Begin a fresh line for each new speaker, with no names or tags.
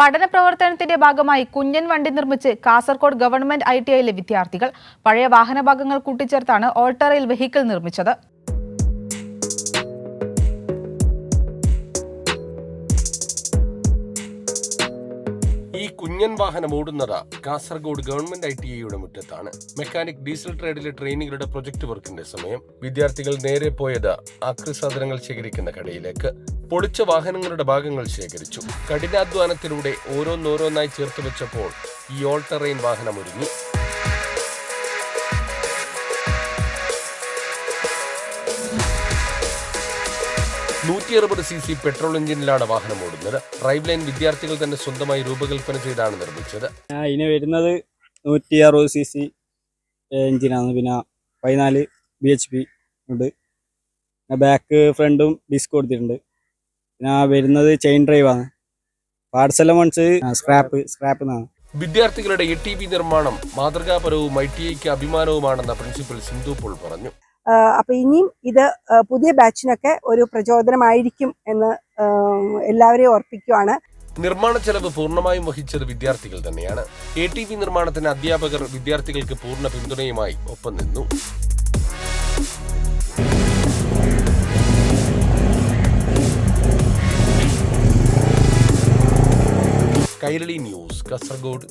പഠന പ്രവർത്തനത്തിന്റെ ഭാഗമായി കുഞ്ഞൻ വണ്ടി നിർമ്മിച്ച് കാസർകോട് ഗവൺമെന്റ് ഐ ടി ഐയിലെ വിദ്യാർത്ഥികൾ പഴയ വാഹന ഭാഗങ്ങൾ കൂട്ടിച്ചേർത്താണ് ഓൾട്ടറയിൽ വെഹിക്കിൾ നിർമ്മിച്ചത്.
ഈ വാഹനം ഓടുന്നത് കാസർഗോഡ് ഗവൺമെന്റ് ഐ ടി ഐയുടെ മുറ്റത്താണ്. മെക്കാനിക് ഡീസൽ ട്രേഡിലെ ട്രെയിനികളുടെ പ്രൊജക്ട് വർക്കിന്റെ സമയം വിദ്യാർത്ഥികൾ നേരെ പോയത് ആക്രി സാധനങ്ങൾ ശേഖരിക്കുന്ന കടയിലേക്ക്. പൊളിച്ച വാഹനങ്ങളുടെ ഭാഗങ്ങൾ ശേഖരിച്ചു. കഠിനാധ്വാനത്തിലൂടെ ഓരോന്നോരോന്നായി ചേർത്ത് വെച്ചപ്പോൾ ഈ ഓൾ ടെറൈൻ വാഹനം ഒരുങ്ങി. നൂറ്റി അറുപത് സി സി പെട്രോൾ എഞ്ചിനിലാണ് വാഹനം ഓടുന്നത്. ഡ്രൈവ് ലൈൻ വിദ്യാർത്ഥികൾ തന്നെ സ്വന്തമായി രൂപകൽപ്പന ചെയ്താണ് നിർമ്മിച്ചത്.
ആ, ഇതിന് വരുന്നത് നൂറ്റി അറുപത് സി സി എഞ്ചിനാണ്. പിന്നെ പതിനാല് ബി എച്ച് പി ഉണ്ട്. പിന്നെ ബാക്ക് ഫ്രണ്ടും ഡിസ്ക് കൊടുത്തിട്ടുണ്ട്. പിന്നെ വരുന്നത് ചെയിൻ ഡ്രൈവാണ് പാർസൽ വൺസ് സ്ക്രാപ്പ് സ്ക്രാപ്പ് എന്നാണ്.
വിദ്യാർത്ഥികളുടെ എ ടി വി നിർമ്മാണം മാതൃകാപരവും ഐ ടി ഐക്ക് അഭിമാനവുമാണെന്ന പ്രിൻസിപ്പൽ സിന്ധു പോൾ പറഞ്ഞു.
ആ, അപ്പൊ ഇനിയും ഇത് പുതിയ ബാച്ചിനൊക്കെ ഒരു പ്രചോദനമായിരിക്കും എന്ന് എല്ലാവരെയും ഓർപ്പിക്കുവാണ്.
നിർമ്മാണ ചെലവ് പൂർണമായും വഹിച്ചത് വിദ്യാർത്ഥികൾ തന്നെയാണ്. എ ടി വി നിർമ്മാണത്തിന് അധ്യാപകർ വിദ്യാർത്ഥികൾക്ക് പൂർണ പിന്തുണയുമായി ഒപ്പം നിന്നു. കൈരളി ന്യൂസ് കാസർഗോഡ്.